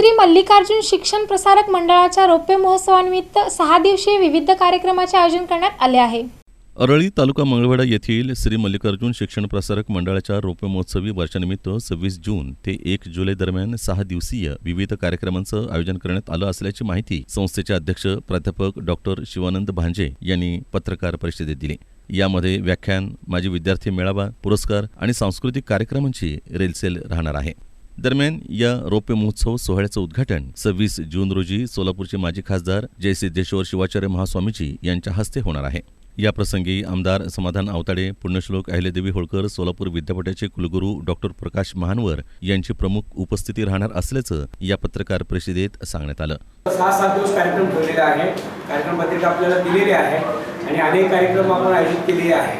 श्री मल्लिकार्जुन शिक्षण प्रसारक मंडळाच्या रौप्य महोत्सवानिमित्त सहा दिवसीय विविध कार्यक्रमाचे आयोजन करण्यात आले आहे. अरळी तालुका मंगळवेढा येथील श्री मल्लिकार्जुन शिक्षण प्रसारक मंडळाच्या रौप्य महोत्सवी वर्षानिमित्त सव्वीस जून ते एक जुलै दरम्यान सहा दिवसीय विविध कार्यक्रमांचं आयोजन करण्यात आलं असल्याची माहिती संस्थेचे अध्यक्ष प्राध्यापक डॉक्टर शिवानंद भांजे यांनी पत्रकार परिषदेत दिली. यामध्ये व्याख्यान माजी विद्यार्थी मेळावा पुरस्कार आणि सांस्कृतिक कार्यक्रमांची रेलसेल राहणार आहे. दरम्यान या रौप्य महोत्सव सोहळ्याचं उद्घाटन सव्वीस जून रोजी सोलापूरचे माजी खासदार जयसिद्धेश्वर शिवाचार्य महास्वामीजी यांच्या हस्ते होणार आहे. या प्रसंगी आमदार समाधान आवताडे पुण्यश्लोक अहिल्यादेवी होळकर सोलापूर विद्यापीठाचे कुलगुरू डॉक्टर प्रकाश महानवर यांची प्रमुख उपस्थिती राहणार असल्याचं या पत्रकार परिषदेत सांगण्यात आलं. सहा सात दिवस कार्यक्रम ठेवलेला आहे. कार्यक्रम पत्रिका आपल्याला दिलेली आहे आणि अनेक कार्यक्रम आपण आयोजित केलेले आहे.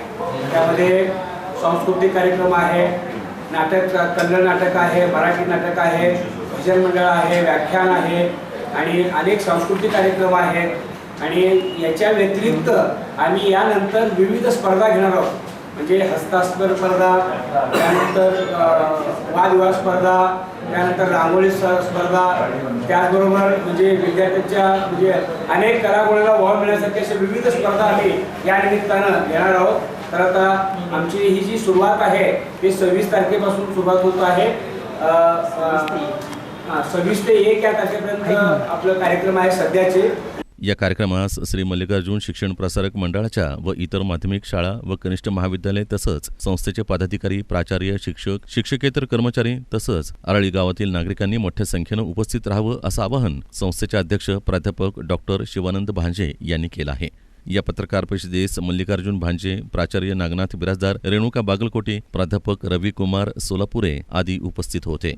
त्यामध्ये सांस्कृतिक कार्यक्रम आहे नाटक कन्नड नाटक आहे मराठी नाटक आहे भजन मंडळ आहे व्याख्यान आहे आणि अनेक सांस्कृतिक कार्यक्रम आहेत. आणि याच्या व्यतिरिक्त आम्ही यानंतर विविध स्पर्धा घेणार आहोत. म्हणजे हस्तास्पर स्पर्धा त्यानंतर वादविवाद स्पर्धा त्यानंतर रांगोळी स्पर्धा त्याचबरोबर म्हणजे विद्यार्थ्यांच्या म्हणजे अनेक कलागुणाला वाव मिळण्यासाठी अशा विविध स्पर्धा आम्ही या निमित्तानं घेणार आहोत. तर आता आमची ही जी सुरुवात आहे ती सव्वीस तारखेपासून सुरुवात होत आहे. हा, सव्वीस ते एक या तारखेपर्यंत आपलं कार्यक्रम आहे सध्याचे. या कार्यक्रमास श्री मल्लिकार्जुन शिक्षण प्रसारक मंडळाच्या व इतर माध्यमिक शाळा व कनिष्ठ महाविद्यालय तसंच संस्थेचे पदाधिकारी प्राचार्य शिक्षक शिक्षकेतर कर्मचारी तसंच आरळी गावातील नागरिकांनी मोठ्या संख्येनं उपस्थित राहावं असं आवाहन संस्थेचे अध्यक्ष प्राध्यापक डॉक्टर शिवानंद भांजे यांनी केलं आहे. या पत्रकार परिषदेस मल्लिकार्जुन भांजे प्राचार्य नागनाथ बिराजदार रेणुका बागलकोटे प्राध्यापक रवी कुमार सोलापुरे आदी उपस्थित होते.